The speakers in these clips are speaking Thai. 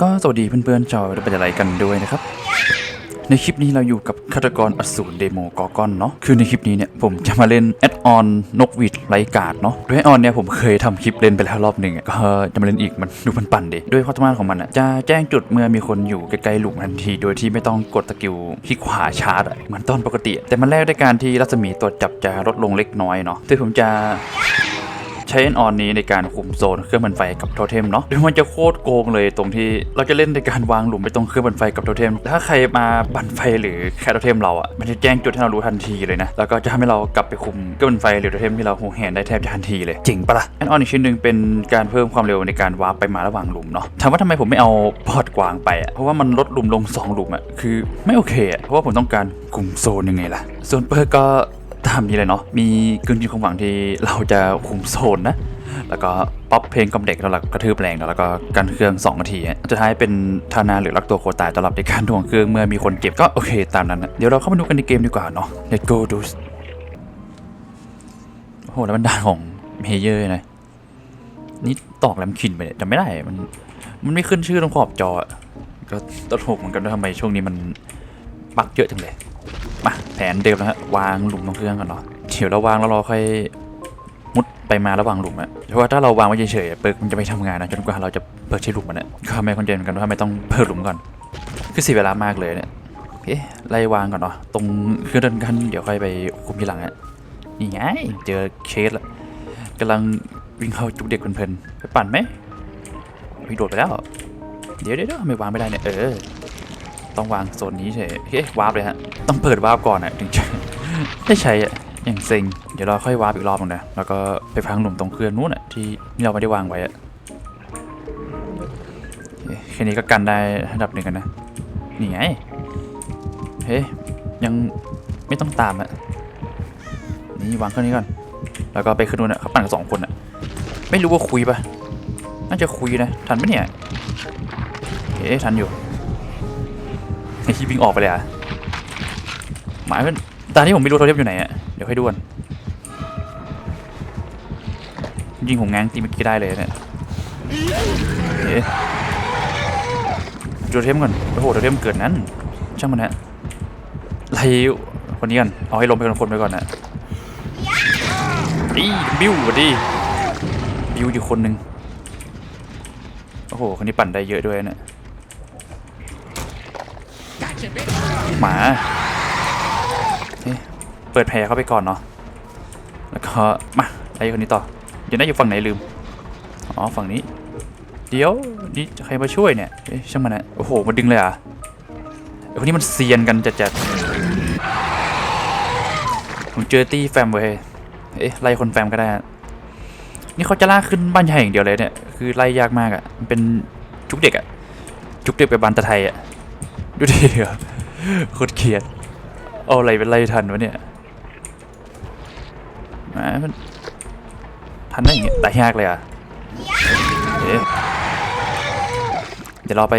ก็สวัสดีเพื่อนๆชาวเป็นอะไรกันด้วยนะครับ ในคลิปนี้เราอยู่กับฆาตกรอสูรเดโมกอกอนเนาะคือในคลิปนี้เนี่ยผมจะมาเล่นแอดออนนกหวีดไรกาดเนาะด้วยแอดออนเนี่ยผมเคยทำคลิปเล่นไปแล้วรอบหนึ่งก็จะมาเล่นอีกมันดูมันปั่นเดิด้วยความสาของมันอะจะแจ้งจุดเมื่อมีคนอยู่ใกล้ๆหลุมทันที โดยที่ไม่ต้องกดสกิลคลิกขวาชาร์จเหมือนตอนปกติ แต่มันแลกด้วยการที่รัศมีตรวจับจะลดลงเล็กน้อยเนาะซึ่ผมจะ ใช้ออนนี้ในการคุมโซนเครื่องบรรไฟกับโทเทมเนาะโดยมันจะโคตรโกงเลยตรงที่เราจะเล่นในการวางหลุมไปตรงเครื่องบรรไฟกับโทเทม ถ้าใครมาบันไฟหรือแค่โทเทมเราอะ่ะมันจะแจ้งจุดให้เรารู้ทันทีเลยนะแล้วก็จะทำให้เรากลับไปคุมเครื่องบรรไฟหรือโทเทมที่เราหูแหนได้แทบจะทันทีเลยเจ๋งปะละ่ะแอนออนอีกชิ้นหนึ่งเป็นการเพิ่มความเร็วในการวาร์ปไปมาระหว่างหลุมเนาะถามว่าทำไมผมไม่เอาพอร์ตกวางไปอะ่ะเพราะว่ามันลดหลุมลงสองหลุมอะ่ะคือไม่โอเคอะ่ะเพราะว่าผมต้องการคุมโซนยังไงล่ะส่วนเปิร์กก็ มนี้เลยเนาะ มีกึ่งจริงของหวังที่เราจะคุมโซนนะ แล้วก็ป๊อปเพลงกำเด็กแล้วเรากระทืบแรงแล้วก็กันเครื่อง2นาทีอะสุดท้ายเป็นทานาหรือลักตัวโคตายตลับในการถ่วงเครื่องเมื่อมีคนเก็บก็โอเคตามนั้นนะเดี๋ยวเราเข้ามาดูกันในเกมดีกว่าเนาะ Let's go do โหแล้วมันด่าของเมเยอร์นะนี่ตอกแลมคินไปเนี่ยจำไม่ได้มันมันไม่ขึ้นชื่อตรงขอบจอ ก็ตลกเหมือนกันว่าทำไมช่วงนี้มันบักเยอะจังเลย มาแผนเดิมนะฮะวางหลุมตรงเครื่องก่อนเนาะเดี๋ยวเราวางแล้วเราค่อยมุดไปมาระหว่างหลุมอะเพราะว่าถ้าเราวางไว้เฉยๆเปิร์กมันจะไม่ทำงานนะจนกว่าเราจะเปิดใช้หลุมมันอะก็ไม่คอนเจนเหมือนกันว่าไม่ต้องเปิดหลุมก่อนคือเสียเวลามากเลยเนี่ยเอ๊ะไล่วางก่อนเนาะตรงเครื่องเดินกันเดี๋ยวค่อยไปคุมทีหลังอะนี่ไงเจอเคสละกำลังวิ่งเข้าจุกเด็กเพลินๆไปปั่นไหมพี่โดดไปแล้ว เดี๋ยวเดี๋ยวไม่วางไม่ได้เนี่ยเออ ต้องวางโซนนี้เฉยโอเควาร์ปเลยฮะ ต้องเปิดวาร์ปก่อนอะถึงจะได้ใช้อะอย่างเซ็งเดี๋ยวเราค่อยวาร์ปอีกรอบหนึงนะ แล้วก็ไปพังหลุมตรงเครื่องนู้นอะที่เราไม่ได้วางไว้อะแค่นี้ก็กันได้ระดับหนึ่งกันนะ นี่ไง เฮ้ยยังไม่ต้องตามอะนี่วางเครื่องนี้ก่อน แล้วก็ไปขึ้นนู้นอะเขาปั่นกันสองคนอะไม่รู้ว่าคุยปะน่าจะคุยนะ ทันไหมเนี่ย เอ๊ะทันอยู่ ไอ้ที่วิ่งออกไปเลยอะหมายเป็นตอนนี้ผมไม่รู้โทรเทปอยู่ไหนอะเดี๋ยวให้ดูกันยิงผมง้างตีเมื่อกี้ได้เลยเนี่ยเอ๊ะดูโทรเทมก่อนโอ้โหโทรเทมเกิดนั้น ช่างมันฮะไล่คนนี้ก่อนเอาให้ลงไปคนคนไปก่อนนะอีบิวสวัสดีบิวอยู่คนหนึ่งโอ้โหคนนี้ปั่นได้เยอะด้วยเนี่ย หมาเอ๊ะเปิดแผลเข้าไปก่อนเนาะแล้วก็มาไอ้คนนี้ต่อเดี๋ยวน่าอยู่ฝั่งไหนลืมอ๋อฝั่งนี้ เดี๋ยวนี่ใครมาช่วยเนี่ยเช่างมันนะโอ้โหมาดึงเลยอะไอ้คนนี้มันเซียนกันจัดๆผมเจอตี้แฟมเว้ยเอ๊ะไล่คนแฟมก็ได้นี่เขาจะลากขึ้นบ้านใหญ่อย่างเดียวเลยเนี่ย คือไล่ยากมากอะ มันเป็นจุกเด็กอะ จุกเด็กไปบ้านตะไทยอะ ดูดิโคตรเขียดเอาอะไรเป็นไล่ทันวะเนี่ยแหมมันทันได้อย่างเงี้ยตายยากเลยอะเอ๊ะเดี๋ยวเราไป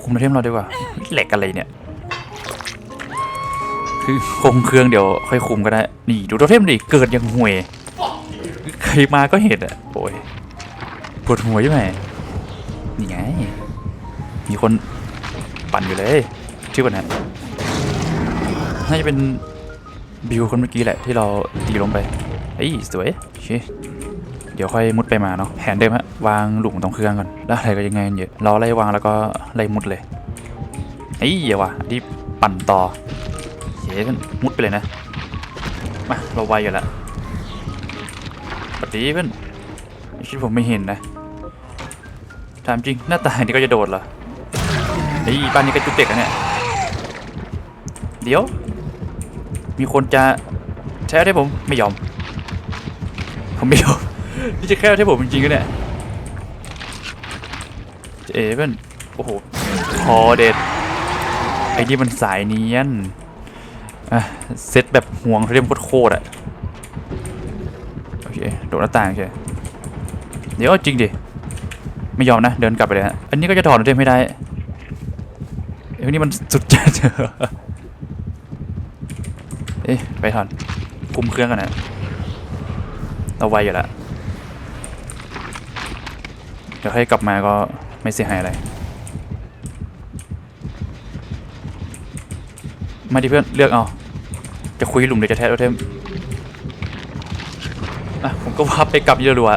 คุมเทมเราดีกว่าแหลกอะไรเนี่ยคือคงเครื่องเดี๋ยวค่อยคุมก็ได้ นี่ดูโทเทมดิ เกิดยังห่วย ใครมาก็เห็นอะโอ้ยปวดหัวใช่ไหมนี่ไง มีคนปั่นอยู่เลย ชื่อมันนะน่าจะเป็นบิวคนเมื่อกี้แหละที่เราตีลงไปเฮ้ยสวยโอเดี๋ยวค่อยมุดไปมาเนาะแผนเดิมฮะวางหลุมตรงเครื่องก่อนแล้วอะไรก็ยังไงเยอะเราไล่วางแล้วก็ไล่มุดเลยเฮ้ยอย่าว่ะรีบปั่นต่อเฮ้ยมุดไปเลยนะมาเราไวอยู่แล้วปฏิเพื่อนคิดผมไม่เห็นนะถามจริงหน้าตานี่ก็จะโดดเหรอไอ้ยบ้านนี้ก็จุกเด็กอะเนี่ย เดี๋ยว มีคนจะแช่ให้ผมไม่ยอม ผมไม่ยอมนี่จะแค่ให้ผมจริงๆก็เนี่ยเอเพื่นโอ้โหคอเด็ดไอ้นี่มันสายเนียนอะเซตแบบห่วงเรียมโคตรๆอะโอเคโดดหน้าต่างใช่เดี๋ยวจริงดิไม่ยอมนะ เดินกลับไปเลยฮะอันนี้ก็จะถอดเทมไม่ได้เอ้ยนี่มันสุดจัด เอ๊ะไปทันคุมเครื่องกันนะเราไวอยู่แล้วเดี๋ยวให้กลับมาก็ไม่เสียหายอะไร มาดิเพื่อนเลือกเอา จะคุยหลุมหรือจะแทะโอเทมอะผมก็ว่าไปกลับเยอะรัว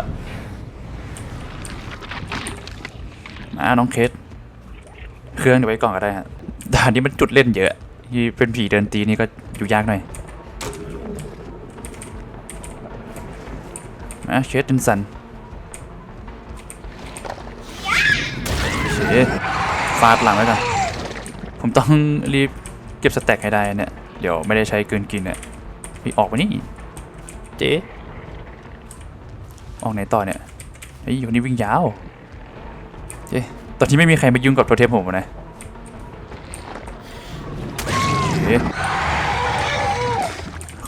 มาน้องเคส เครื่องเดี๋ยวไว้ก่อนก็ได้ฮะด่านนี้มันจุดเล่นเยอะที่เป็นผีเดินตีนี่ก็อยู่ยากหน่อย มาเชสตินสันเชฟาดหลังไว้ก่อนผมต้องรีบเก็บสแต็กให้ได้เนี่ย เดี๋ยวไม่ได้ใช้เกินกินเนี่ยพี่ออกมานี่ เจ๊ออกไหนต่อเนี่ยเฮ้ยวันนี้วิ่งยาว เจ๊ตอนที่ไม่มีใครมายุ่งกับโทเทมผมนะเจ๊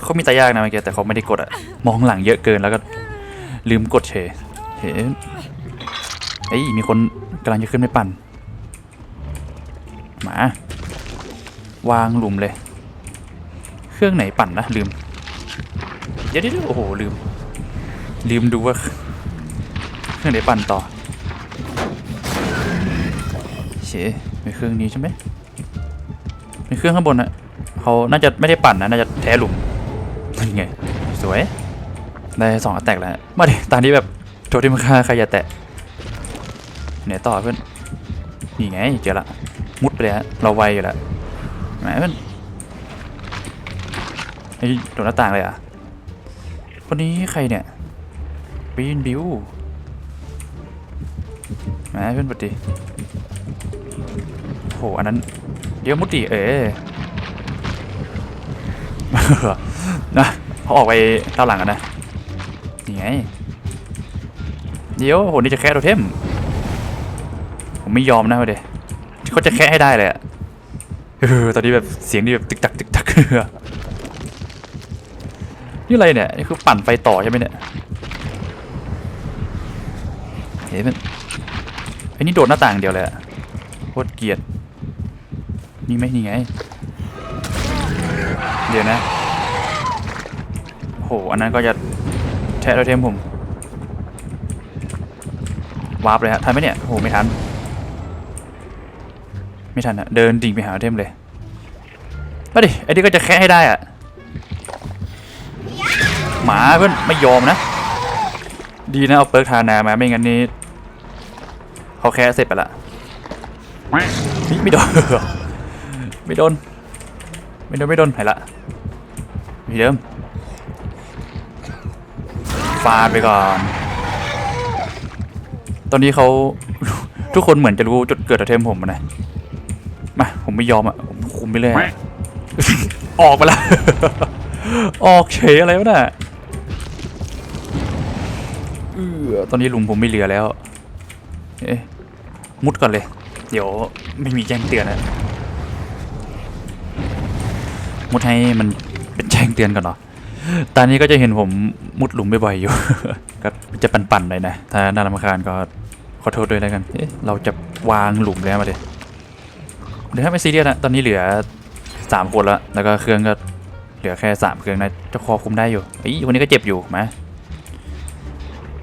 เขามีตายากนะเมื่อกี้แต่เขาไม่ได้กดอะมองหลังเยอะเกินแล้วก็ ลืมกดเฉยเฮ้ยเฮ้ยมีคนกำลังจะขึ้นไปปั่นหมาวางหลุมเลย เครื่องไหนปั่นนะลืม เดี๋ยวเดี๋ยวโอ้โหลืม ลืมดูว่า เครื่องไหนปั่นต่อเฉเป็นเครื่องนี้ใช่ไหมเป็นเครื่องข้างบนนะเขาน่าจะไม่ได้ปั่นนะน่าจะแท้หลุมนั่นไงสวย ได้สองอัตแตกแล้วมาดิตอนนี้แบบโทษที่มันฆ่าใครอย่าแตะไหนต่อเพื่อนนี่ไงเจอละมุดไปเลยฮะเราไวอยู่แล้วแหมเพื่อนไอ้โดนหน้าต่างเลยอะคนนี้ใครเนี่ยปีนบิวแหมเพื่อนปกติโหอันนั้นเดี๋ยวมุดดิเออนะเขาออกไปเต้าหลังกันนะ นี่ไง เดี๋ยวโหนี่จะแค่โทเทม ผมไม่ยอมนะเว้ยเดเขาจะแค่ให้ได้เลยอะเออตอนนี้แบบเสียงนี่แบบตึกตักตึกตักนี่อะไรเนี่ย นี่คือปั่นไฟต่อใช่ไหมเนี่ยเฮ้ยมันไอ้นี่โดดหน้าต่างเดียวเลยอะโคตรเกลียดนี่ไหมนี่ไง เดี๋ยวนะโหอันนั้นก็จะ แทะเราเทมผมวาร์ปเลยฮะทันไหมเนี่ยโหไม่ทัน ไม่ทันอะเดินดิ่งไปหาเทมเลยมาดิไอ้นี่ก็จะแค่ให้ได้อะหมาเพื่อนไม่ยอมนะ ดีนะเอาเปิร์กทานามาไม่งั้นนี่เขาแค่เสร็จไปละไม่โดนไม่โดน ไม่โดน ไม่โดนไหนละมีเดิม ฟาดไปก่อน ตอนนี้เขา ทุกคนเหมือนจะรู้จุดเกิดโทเทมผมนะ มา ผมไม่ยอมอะ ผมคุมไปเลยอออกไปละ ออกเฉยอะไรวะน่ะเออตอนนี้หลุมผมไม่เหลือแล้ว เอ๊ะ มุดก่อนเลย เดี๋ยวไม่มีแจ้งเตือนนะมุดให้มันเป็นแจ้งเตือนก่อนเนาะ ตอนนี้ก็จะเห็นผมมุดหลุมบ่อยๆอยู่ ก็จะปั่นๆหน่อยนะ ถ้าน่ารำคาญก็ขอโทษด้วยแล้วกันเอ๊ะเราจะวางหลุมแล้วมาดิเดี๋ยวถ้าไม่ซีเรียสนะตอนนี้เหลือสามคนแล้ว แล้วก็เครื่องก็เหลือแค่สามเครื่องนะจะคอคุมได้อยู่ไอ้คนนี้ก็เจ็บอยู่มา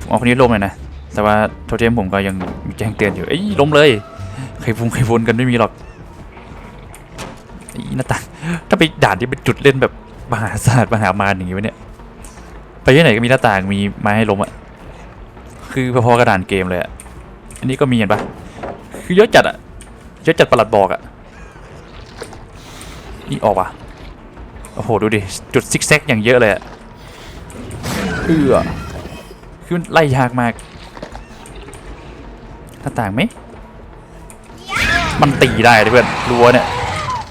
ผมเอาคนนี้ล้มเลยนะ แต่ว่าโทเทมผมก็ยังมีแจ้งเตือนอยู่เอ้ยล้มเลย ใครพุงใครวนกันไม่มีหรอกไอ้หน้าต่างถ้าไปด่านที่เป็นจุดเล่นแบบ มหาศาสตร์มหามารอย่างงี้วะเนี่ย ไปที่ไหนก็มีหน้าต่างมีไม้ให้ล้มอะคือพอๆกระดานเกมเลยอะอันนี้ก็มีเห็นปะคือเยอะจัดอะเยอะจัดประหลัดบอกอะนี่ออกว่ะโอ้โห ดูดิ จุดซิกแซกอย่างเยอะเลยอะเอือคือมันไล่ยากมากหน้าต่างไหมมันตีได้เลยเพื่อนรั้วเนี่ย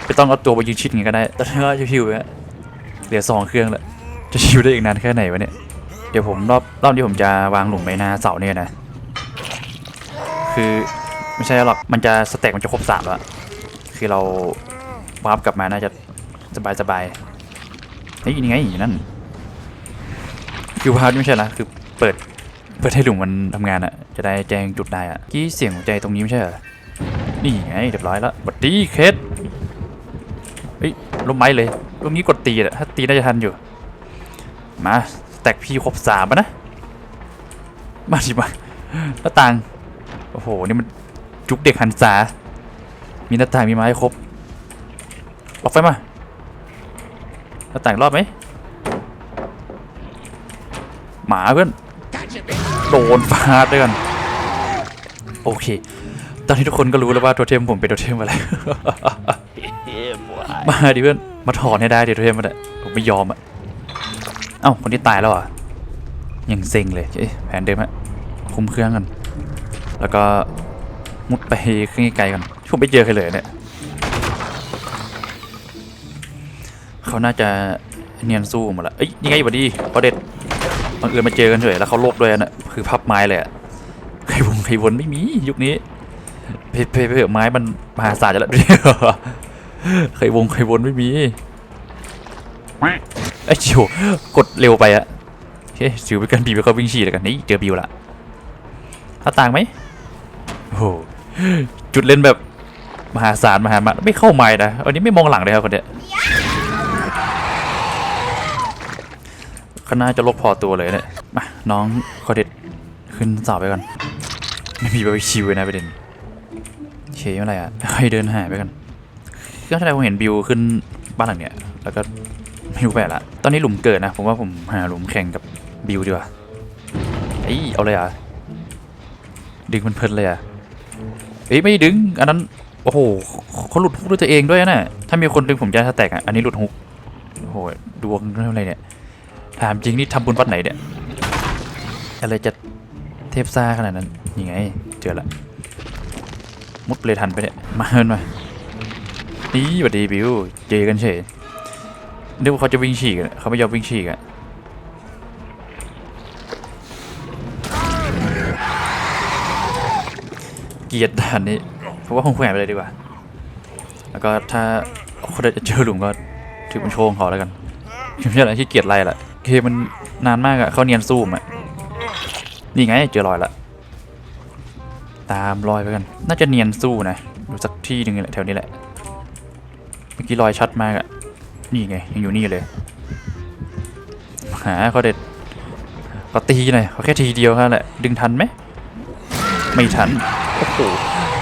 ไม่ต้องเอาตัวไปยืนชิดอย่างงี้ก็ได้แต่ถ้าชิวๆเนี่ย เหลือสองเครื่องแล้วจะชิวได้อีกนานแค่ไหนวะเนี่ย เดี๋ยวผมรอบรอบที่ผมจะวางหลุมไว้หน้าเสาเนี่ยนะ คือไม่ใช่หรอก มันจะสเต็กมันจะครบสามแล้วอะคือเราวาร์ปกลับมาน่าจะสบายสบายเฮ้ยนี่ไงนั่นคือวาร์ปไม่ใช่ละคือเปิดเปิดให้หลุมมันทำงานอะจะได้แจ้งจุดได้อะกี้เสียงหัวใจตรงนี้ไม่ใช่เหรอ นี่ไงเรียบร้อยแล้วบัดดีเคสเฮ้ยล้มไม้เลย ตรงนี้กดตีอะถ้าตีน่าจะทันอยู่ มา แตกพีครบสามปะนะ มาดิมาหน้าต่าง โอ้โห นี่มันจุกเด็กหันษามีหน้าต่างมีไม้ครบล็อกไฟมาหน้าต่างรอบไหมหมาเพื่อน โดนฟาดด้วยกัน โอเค ตอนนี้ทุกคนก็รู้แล้วว่าโทเทมผมเป็นโทเทมอะไร มาดิเพื่อนมาถอนให้ได้เดิโทเทมมันอะผมไม่ยอมอะเอ้าคนที่ตายแล้วอะยังเซ็งเลยเอ๊ะแผนเดิมฮะคุมเครื่องกัน แล้วก็มุดไปเครื่องไกลกันช่วงไปเจอใครเลยเนี่ยเขาน่าจะเนียนสู้หมดละเอ้ยยังไงสวัสดีพอเด็ดบังเอิญมาเจอกันเฉยแล้วเขาโลกด้วยน่ะคือพับไม้เลยอะใครวงใครวนไม่มียุคนี้เพเพเพเพไม้มันมหาศาลจะแล้ว ใครวงใครวนไม่มีไอ้ยจิวกดเร็วไปอะโอเคจิวไปกันบีไปเขาวิ่งฉี่เลยกันนี่เจอบิวละถ้าต่างไหมโอ้โหจุดเล่นแบบมหาศาลมหามาไม่เข้าไม้นะอันนี้ไม่มองหลังเลยครับคนเนี้ยเขาน่าจะลบพอตัวเลยเนี่ยมาน้องคอเด็ดขึ้นสาไปก่อนไม่มีไปชิวเลยนะประเด็นเชยอะไรอะให้เดินหายไปกัน ก็แสดงว่าเห็นบิวขึ้นบ้านหลังเนี้ยแล้วก็ไม่รู้ไปละตอนนี้หลุมเกิดนะ ผมว่าผมหาหลุมแข่งกับบิวดีกว่าเอ้ยเอาเลยอะดึงมันเพลินเลยอะเอ้ยไม่ดึง อันนั้นโอ้โหเขาหลุดฮุกด้วยตัวเองด้วยนะถ้ามีคนดึงผมจะสแตกอะอันนี้หลุดฮุกโอ้โหดวงเรื่องอะไรเนี่ยถามจริงนี่ทำบุญวัดไหนเนี่ยอะไรจะเทพซ่าขนาดนั้นยังไง เจอละมุดเลยทันไปเนี่ยมาเฮินมา นี่สวัสดีบิวเจอกันเฉยนึกว่าเขาจะวิ่งฉีกเขาไม่ยอมวิ่งฉีกอะเกียดด่านนี้เพราะว่าผมแขวนไปเลยดีกว่า แล้วก็ถ้าคนจะเจอหลุมก็ถือเป็นโชว์ของเขาแล้วกันไม่ใช่อะไรที่เกียดไรล่ะเคมันนานมากอะเขาเนียนซูมอะนี่ไงเจอรอยละ ตามรอยไปกัน น่าจะเนียนสู้นะอยู่สักที่หนึ่งแหละแถวนี้แหละ มื่อกี้รอยชัดมากอะนี่ไง ยังอยู่นี่เลย หาเขาเด็ดเขาตีหน่อยเขาแค่ทีเดียวแค่แหละ ดึงทันไหม ไม่ทัน โอ้โห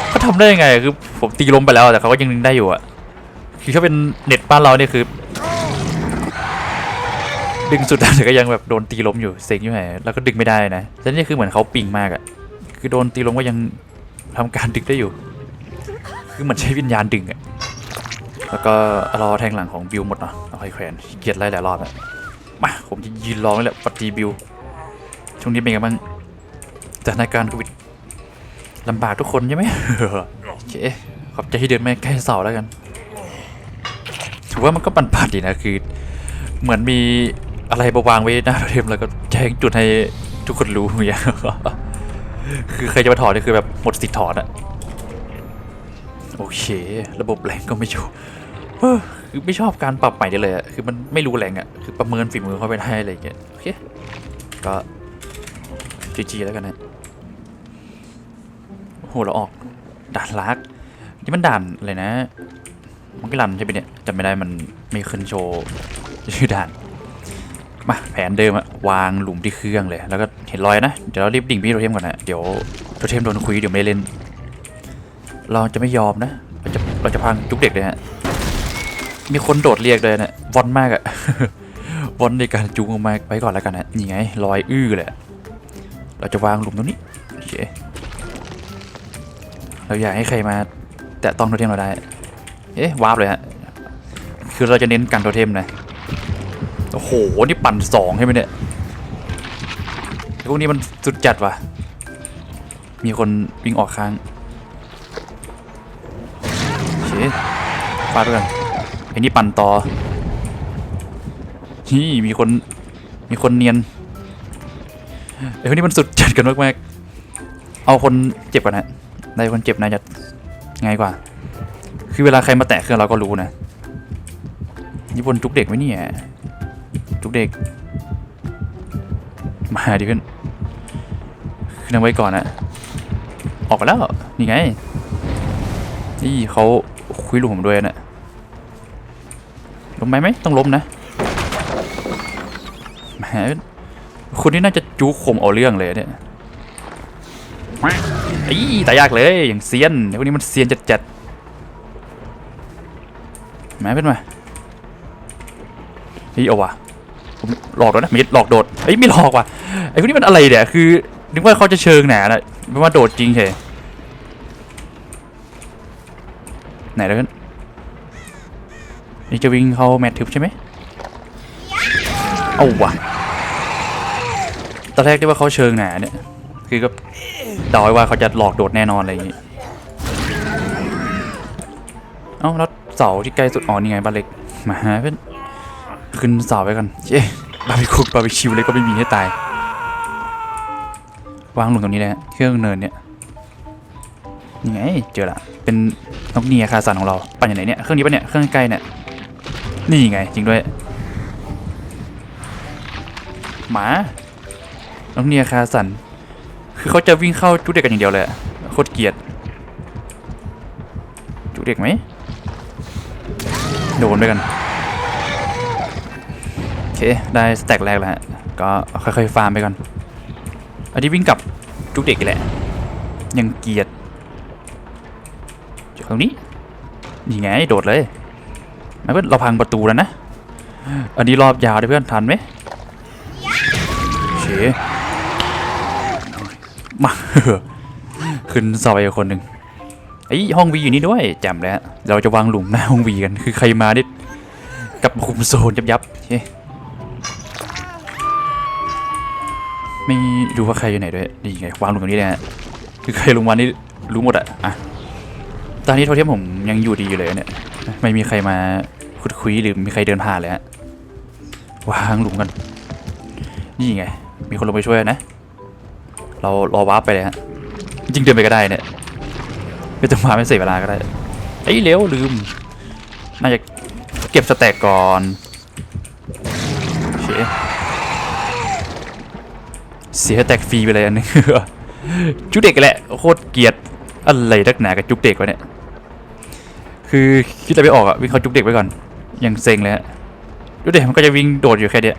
เขาทำได้ยังไง คือผมตีล้มไปแล้ว แต่เขาก็ยังดึงได้อยู่อะคือเขาเป็นเน็ตบ้านเราเนี่ยคือ ดึงสุดแต่ก็ยังแบบโดนตีล้มอยู่เซ็งอยู่ไหนแล้วก็ดึงไม่ได้นะแต่นี่คือเหมือนเขาปิงมากอะคือโดนตีลงก็ยังทำการดึงได้อยู่ คือเหมันใช้วิญญาณดึงอะ แล้วก็รอแทงหลังของบิวหมดเนาะเอาไปแขวนเกียจไล่หลายรอบอะมาผมจะยืนรอนี่แหละปฏิบิวช่วงนี้เป็นไงบ้างสถานการณ์โควิดลำบากทุกคนใช่ไหมโอเคขอบใจที่เดินมาใกล้เสาแล้วกันถือว่ามันก็ปันปัดดีนะคือ เหมือนมีอะไรมาวางไว้หน้าเทมแล้วก็แจ้งจุดให้ทุกคนรู้อย่างเงี้ยคือใครจะมาถอดนี่คือแบบหมดสิทธิ์ถอดอะโอเค ระบบแรงก็ไม่อยู่ คือไม่ชอบการปรับใหม่เลยอะคือมันไม่รู้แรงอะคือประเมินฝีมือเขาไปได้อะไรอย่างเงี้ยโอเคก็จีจีแล้วกันนะโหเราออกด่านลักนี่มันด่านอะไรนะมันก็รันใช่ไหมเนี่ยจำไม่ได้มันไม่ขึ้นโชว์ชื่อด่านมาแผนเดิมอะวางหลุมที่เครื่องเลย แล้วก็เห็นรอยนะ เดี๋ยวเรารีบดิ่งพี่โทเทมก่อนนะเดี๋ยวโทเทมโดนคุยเดี๋ยวไม่เล่น เราจะไม่ยอมนะ เราจะเราจะพังจุกเด็กเลยฮะ มีคนโดดเรียกเลยนะวอนมากอะวอนในการจูงออกมาไปก่อนแล้วกันนะนี่ไงรอยอื้อเลยเราจะวางหลุมตรงนี้โอเคเราอยากให้ใครมา แตะต้องโทเทมเราได้ เอ๊ะวาร์ปเลยฮะ คือเราจะเน้นกันโทเทมนะ โอ้โห นี่ปั่นสองใช่ไหมเนี่ยพวกนี้มันสุดจัดว่ะ มีคนวิ่งออกค้าง โอเคฟาดกัน อ้นี่ปั่นต่อนี่มีคนมีคนเนียนไอ้พวกนี้มันสุดจัดกันมากๆเอาคนเจ็บก่อนฮะได้คนเจ็บน่าจะง่ายกว่า คือเวลาใครมาแตะเครื่องเราก็รู้นะนี่บนจุกเด็กไหมเนี่ยทุกเด็ก มาดิเพื่อนขึ้นไว้ก่อนอะออกไปแล้ว นี่ไง นี่เขาคุยลูผมด้วยนะ มไหมไหมต้องล้มนะแหมคนนี้น่าจะจูข่มเอาเรื่องเลยเนี่ยอ้ตายากเลยอย่างเซียนไอ้พวกนี้มันเซียนจัดๆแหมเป็นไงเฮ้ยเอาวะผมหลอกโดดนะไม่หลอกโดดเฮ้ไม่หลอกว่ะไอ้พวกนี้มันอะไรเนี่ยคือนึกว่าเขาจะเชิงหนานะไม่ว่าโดดจริงเฉยไหนแล้วกัน นี่จะวิ่งเข้าแมททึบใช่ไหมเอาว่ะตอนแรกที่ว่าเขาเชิงหนาเนี่ย คือก็เดาไว้ว่าเขาจะหลอกโดดแน่นอนอะไรอย่างงี้ เอ้าแล้วเสาที่ใกล้สุดอ๋อนี่ไงบ้านเล็ก มาเพื่อนขึ้นเสาไปกันเย้บาร์บีคิวบาร์บีคิวเลยก็ไม่มีให้ตาย วางลงตรงนี้เลยฮะเครื่องเนินเนี่ยนี่ไงเจอละเป็นนกเนียคาสันของเราปั่นอย่างไหนเนี่ยเครื่องนี้ปะเนี่ยเครื่องใกล้เนี่ย นี่ไง จริงด้วย หมานกเนียคาสัน คือเขาจะวิ่งเข้าจุดเด็กกันอย่างเดียวเลยโคตรเกลียดจุดเด็กไหมโดนไปกัน โอเค ได้สแต็กแรกแล้วฮะ ก็ค่อยๆฟาร์มไปก่อน อันนี้วิ่งกับจุกเด็กแหละ ยังเกลียดจากตรงนี้ นี่ไง โดดเลย ไม่เพื่อนเราพังประตูแล้วนะ อันนี้รอบยาวด้เพื่อนทันไหมโอเคมาขึ้นซอยคนหนึ่งไอยห้องวีอยู่นี่ด้วยจำแล้วเราจะวางหลุมหน้าห้องวีกันคือใครมานี่กับคุมโซนยับยับเฮ้ไม่รู้ว่าใครอยู่ไหนด้วยนี่ไงวางหลุมตรงนี้เลยฮะคือใครลงมานี่รู้หมดอะอะตอนนี้โทเทมผมยังอยู่ดีอยู่เลยเนี่ย ไม่มีใครมา ขุดคุยหรือมีใครเดินผ่านเลยฮะวางหลุมกัน นี่ไง มีคนลงไปช่วยนะ เรารอวาร์ปไปเลยฮะ จริงเดินไปก็ได้เนี่ยไม่ต้องมาไม่เสียเวลาก็ได้ไอ้ยเร็วลืม น่าจะเก็บสแต็กก่อนเคเสียแต็กฟรีไปเลยอันนึงจุกเด็กแหละโคตรเกลียดอะไรนักหนากับจุกเด็กวะเนี่ยคือคิดอะไรไม่ออกอะวิ่งเข้าจุกเด็กไว้ก่อน ยังเซ็งเลยฮะดูเด็กมันก็จะวิ่งโดดอยู่แค่เนี้ย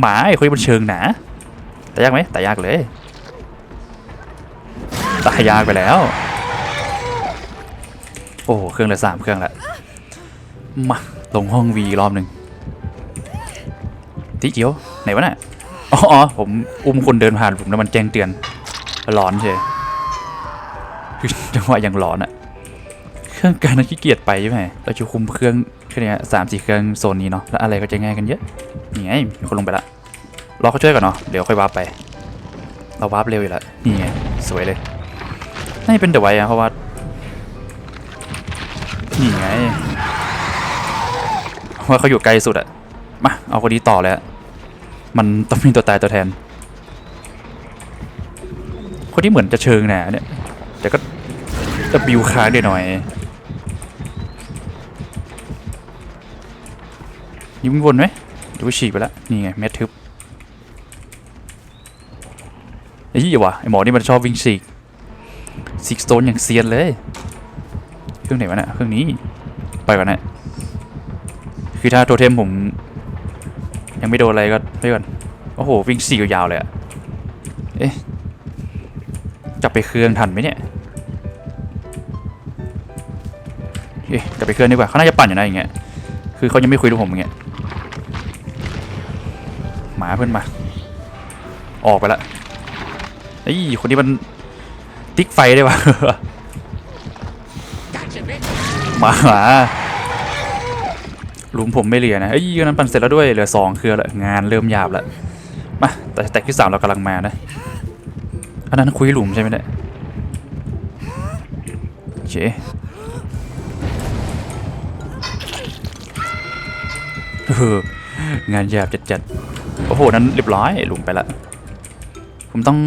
หมาไอ้คนนี้มันเชิงหนาแต่ยากไหมแต่ยากเลยตายยากไปแล้ว โอ้เครื่องเลือสามเครื่องละมาลงห้องวีรอบหนึ่งติเจียวไหนวะน่ะอ๋ออผมอุ้มคนเดินผ่านผมแล้วมันแจ้งเตือนหลอนเฉยจังหวะอย่างหลอนอะ เครื่องการขี้เกียจไปใช่ไหมเราจะคุมเครื่องแค่เนี้ยสามสี่เครื่องโซนนี้เนาะแล้วอะไรก็จะง่ายกันเยอะนี่ไงมีคนลงไปละรอเขาช่วยก่อนเนาะเดี๋ยวค่อยวาร์ปไป เราวาร์ปเร็วอยู่ล้วนี่ไงสวยเลยน่าจะเป็นเดอะไวท์อะเพราะว่านี่ไงว่าเขาอยู่ไกลสุดอะมาเอาคนนี้ต่อเลยมันต้องมีตัวตายตัวแทน คนที่เหมือนจะเชิงแนะเนี่ยแต่ก็จะบิวค้างเดี๋ยวหน่อย ยิ้มงวนไหมดูว่าฉีกไปแล้วนี่ไงแมททึบไอ้ยี่วะไอหมอนี่มันชอบวิ่งฉีกซิกสโตนอย่างเซียนเลย เครื่องไหนวะเนี่ยเครื่องนี้ ไปก่อนนะคือถ้าโทเทมผม ยังไม่โดนอะไรก็ไปก่อน โอ้โห วิ่งสี่ยาวเลยอะเอ๊ะ จับไปเครื่องทันไหมเนี่ย เอ๊ะกลับไปเครื่องดีกว่าเขาน่าจะปั่นอยู่นะอย่างเงี้ย คือเขายังไม่คุยกับผมอย่างเงี้ย มาเพื่อนมา ออกไปละไอ้ยคนนี้มันติ๊กไฟได้ปะมาหมาลุมผมไม่เหลือนะเอ้ยอันนั้นปั่นเสร็จแล้วด้วยเหลือสองเครือละงานเริ่มหยาบล้วมาแต่แต่ที่สามเรากำลังมานะอันนั้นคุยหลุมใช่ไหมเนี่ยเคเอองานหยาบจัดๆ โอ้โห นั้นเรียบร้อยหลุมไปละ ผมต้อง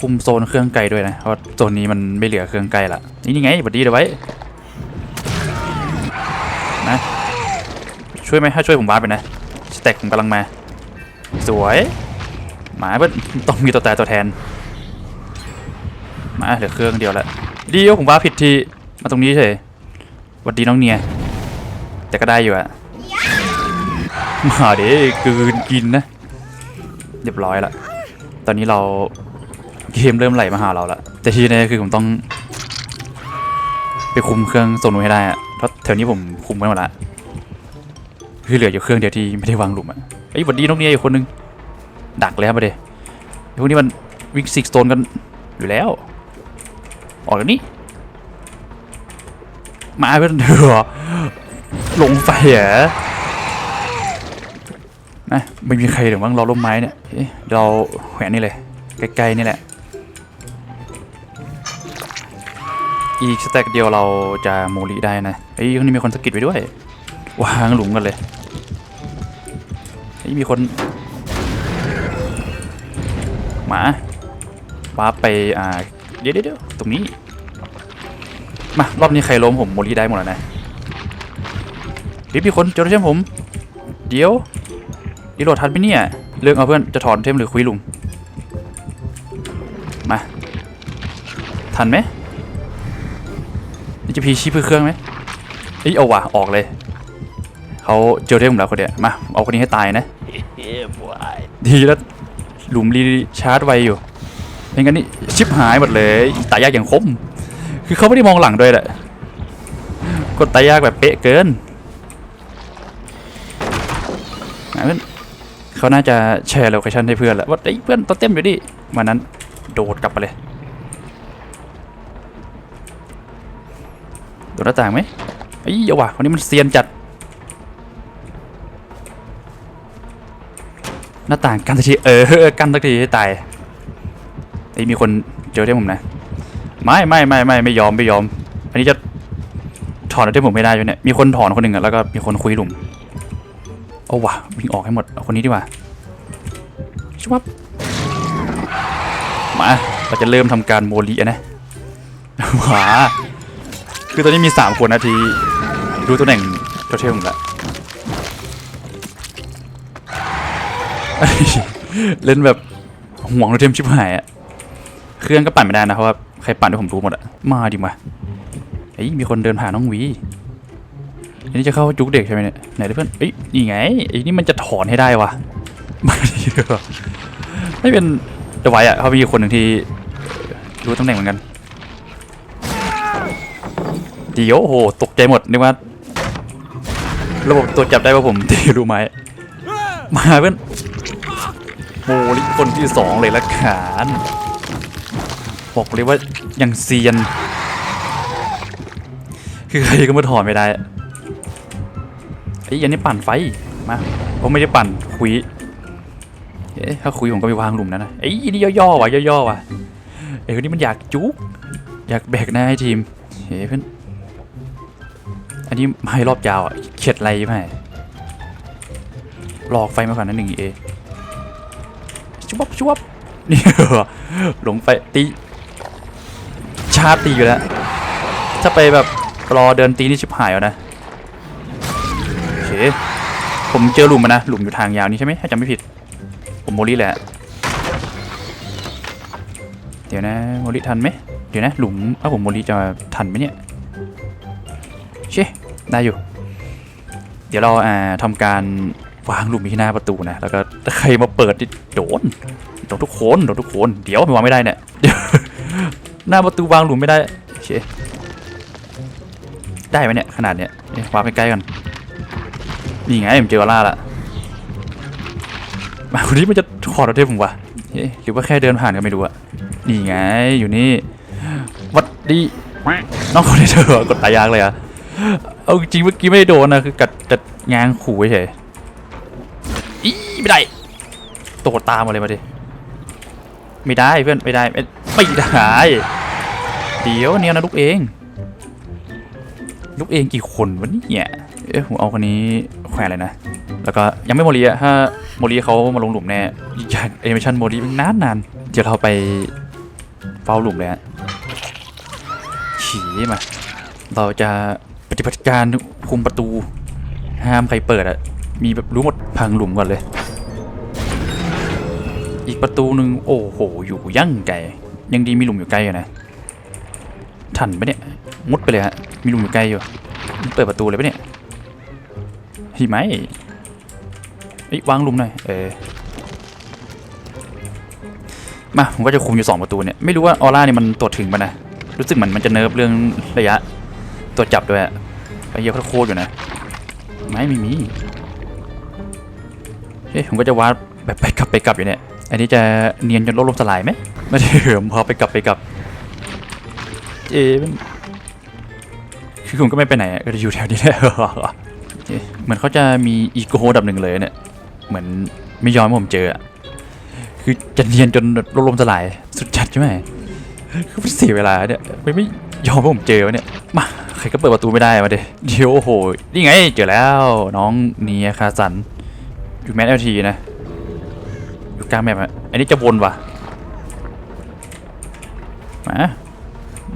คุมโซนเครื่องไกลด้วยนะ เพราะโซนนี้มันไม่เหลือเครื่องไกลละ นี่นี่ไงบัดดีเดี๋ยวไว้ นะ ช่วยไหมถ้าช่วยผมวาร์ปไปนะสแต็กผมกำลังมา สวย หมาเบิ้ลต้องมีตัวแตายตัวแทน มาเหลือเครื่องเดียวละเดียวผมวาร์ปผิดที มาตรงนี้เฉยวัดดีน้องเนีย แต่ก็ได้อยู่อะมาเด้กลืนกินนะ เรียบร้อยละตอนนี้เราเกมเริ่มไหลมาหาเราล้วแต่ที่แน่คือผมต้อง ไปคุมเครื่องโซนูให้ได้อะเพราะแถวนี้ผมคุมไว้หมดละคือเหลืออยู่เครื่องเดียวที่ไม่ได้วางหลุมอะไอ้ยวัดดีนกเนี่ยอีกคนนึงดักแล้วมาเด้พวกนี้มันวิ่งซิกโตนกันอยู่แล้ว ออกจากนี้มาเพื่อนเถอะลงไฟเหรอ นะไม่มีใครหรือมั้งรอร่มไม้เนี่ยเราแขวนนี่เลยใกล้ๆนี่แหละ อีกสแต็กเดียวเราจะโมลิได้นะเฮ้ยข้างนี้มีคนสะกิดไว้ด้วยวางหลุมกันเลยเฮ้ยมีคนหมาว้าไปอ่าเดี๋ยวเดี๋ยวตรงนี้มารอบนี้ใครล้มผมโมลีได้หมดแล้วนะเดี๋ยวมีคนเจอเทมผม เดี๋ยว รีโหลดทันไหมเนี่ยเรื่องเอาเพื่อนจะถอนเทมหรือคุยลุง มา ทันไหมนี่จะพีชีพเพื่อเครื่องไหมเอ้ยเอาว่ะออกเลย เขาเจอเทมผมแล้วคนเดียวมาเอาคนนี้ให้ตายนะ ดีแล้วหลุมรีชาร์จไวอยู่ไม่งั้นนี่ชิปหายหมดเลยตายยากอย่างคม คือเขาไม่ได้มองหลังด้วยแหละกดตายยากแบบเป๊ะเกินอะเพื่อน เขาน่าจะแชร์โลเคชันให้เพื่อนแหละว่าไอ้เพื่อนตัวเต็มอยู่ดิวันนั้นโดดกลับมาเลยโดดหน้าต่างไหมไอ้ยเอาว่ะคนนี้มันเซียนจัด หน้าต่างกันสักทีเออกันสักทีให้ตายไอ้มีคนเจอที่ผมนะไม่ไม่ไม่ไม่ไม่ยอมไม่ยอม อันนี้จะถอนที่ผมไม่ได้อยู่เนี่ยมีคนถอนคนหนึ่งอะแล้วก็มีคนคุยหลุม อาว่ะวิ่งออกให้หมด เอาคนนี้ดีกว่าชุบมาเราจะเริ่มทำการโมลีนะหวาคือตอนนี้มีสามคนนาทีรู้ตำแหน่งโทเทมล้วเล่นแบบห่วงโทเทมชิบหายอะเครื่องก็ปั่นไม่ได้นะเพราะว่าใครปั่นด้วยผมรู้หมดอะมาดิมาเอ้ยมีคนเดินผ่านน้องวี อันนี้จะเข้าจุกเด็กใช่ไหมเนี่ยไหนเพื่อนเอ้ยนี่ไงไอ้นี่มันจะถอนให้ได้วะมาเถอะไม่เป็นจะไหวอะเขามีคนหนึ่งที่รู้ตำแหน่งเหมือนกันเดี๋ยวโอโหตกใจหมดนึกว่า ระบบตัวจจับได้ว่าผมตีรู้ไหมมาเพื่อนโมลิคนที่สองเลยละขานบอกเลยว่ายังเซียน คือใครก็มาถอนไม่ได้ ไอ้ยอันนี้ปั่นไฟมาผมไม่ได้ปั่นคุยเอ๊ะถ้าคุยผมก็ไปวางหลุมนะนนะไอ้ยนี่ย่อๆว่ะย่อๆว่ะไอ้คนนี้มันอยากจุกอยากแบกหน้าให้ทีมเฮ้ยเพื่อนอันนี้ไม่รอบยาวอะเข็ดไรไหมหลอกไฟมาก่อนนะหนึ่งเอชุบชุบนี่หลงไปตีชาร์จตีอยู่แล้วถ้าไปแบบรอเดินตีนี่ชิบหายแล้วนะ เคผมเจอหลุมมานะหลุมอยู่ทางยาวนี้ใช่ไหมถ้าจำไม่ผิด ผมโมลี่แหละ เดี๋ยวนะโมลี่ทันไหมเดี๋ยวนะหลุมถ้าผมโมลี่จะทันไหมเนี่ยเช่ได้อยู่ เดี๋ยวเราอ่าทำการวางหลุมที่หน้าประตูนะแล้วก็ใครมาเปิดนี่โดนโดนทุกคนโดนทุกคนเดี๋ยวมันวางไม่ได้เนี่ยหน้าประตูวางหลุมไม่ได้โอเคได้ไหมเนี่ยขนาดเนี้ยวางไปใกล้กัน นี่ไงผมเจอออร่าละมาคนนี้มันจะขอดเอาเทพผมวะเอ๊ะหรือว่าแค่เดินผ่านก็ไม่รู้อะนี่ไงอยู่นี่วัดดีน้องคนนี้เธอกดตายยากเลยอะเอาจริงเมื่อกี้ไม่ได้โดนนะคือกัดกัดงางขู่เฉยอีไม่ได้ตดตามมาเลยมาดิไม่ได้เพื่อนไม่ได้ไม่ไม่ได้เดี๋ยวเนี่ยนะลูกเอง ลูกเองกี่คนวะเนี่ย เอ๊ะผมเอาคนนี้แขวนเลยนะ แล้วก็ยังไม่โมลีอะถ้าโมลีเขามาลงหลุมแน่อยากแอนิเมชันโมลีมันนานนานๆเดี๋ยวเราไปเฝ้าหลุมเลยฮะฉีมา เราจะปฏิบัติการคุมประตู ห้ามใครเปิดอะมีแบบรู้หมดพังหลุมก่อนเลย อีกประตูหนึ่งโอ้โห อยู่ยั่งไกลยังดีมีหลุมอยู่ใกล้อยู่นะทันปะเนี่ยมุดไปเลยฮะมีหลุมอยู่ใกล้อยู่เปิดประตูเลยปะเนี่ย เหิไหมเอ้วางลุมหน่อยเออมาผมก็จะคุมอยู่สองประตูเนี่ยไม่รู้ว่าออร่าเนี่ยมันตรวจถึงปะนะรู้สึกเหมือนมันจะเนิร์ฟเรื่องระยะตรวจจับด้วยอะไปเยอะโคตรอยู่นะไม่ม่มีเฮ้ยผมก็จะวาดแบบไปกลับไปกลับอยู่เนี่ยอันนี้จะเนียนจนโลกลมสลายไหมไม่ได้เหิมพอไปกลับไปกลับเอ๊ะคือผมก็ไม่ไปไหนอะก็จะอยู่แถวนี้แหละ เหมือนเขาจะมีอีโก้ดับหนึ่งเลยเนี่ยเหมือนไม่ยอมผมเจออะคือจะเนียนจนลกล่มสลายสุดจัดใช่ไหมคือมันเสียเวลาเนี่ยไม่ไม่ยอมผมเจอวะเนี่ยมาใครก็เปิดประตูไม่ได้มาเดเดี๋ยวโอ้โหนี่ไงเจอแล้วน้องเนียคาสันอยู่แมนเอลทีนะอยู่กลางแมปอะอันนี้จะวนว่ะมา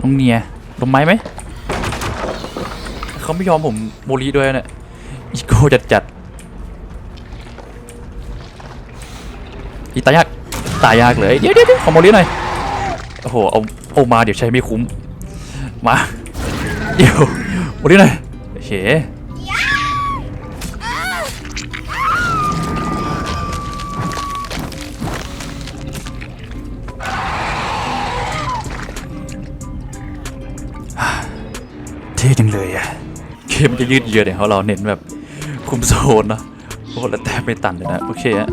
น้องเนียลงไม้ไหมเขาไม่ยอมผมโมลีด้วยเนี่ย อีโก้จัดจัดๆอีตายากตายยากเลยเดี๋ยวเดี๋ยวเดี๋ยวขอโมลีหน่อยโอ้โหเอาเอามาเดี๋ยวใช้ไม่คุ้มมาเดี๋ยวโมลีหน่อยโอเคเท่จังเลยอะเกมจะยืดเยื้อเนี่ยเพราะเราเน้นแบบ คุมโซนเนาะโอ้โหแล้วแต่ไม่ตันเลยนะ โอเคฮะ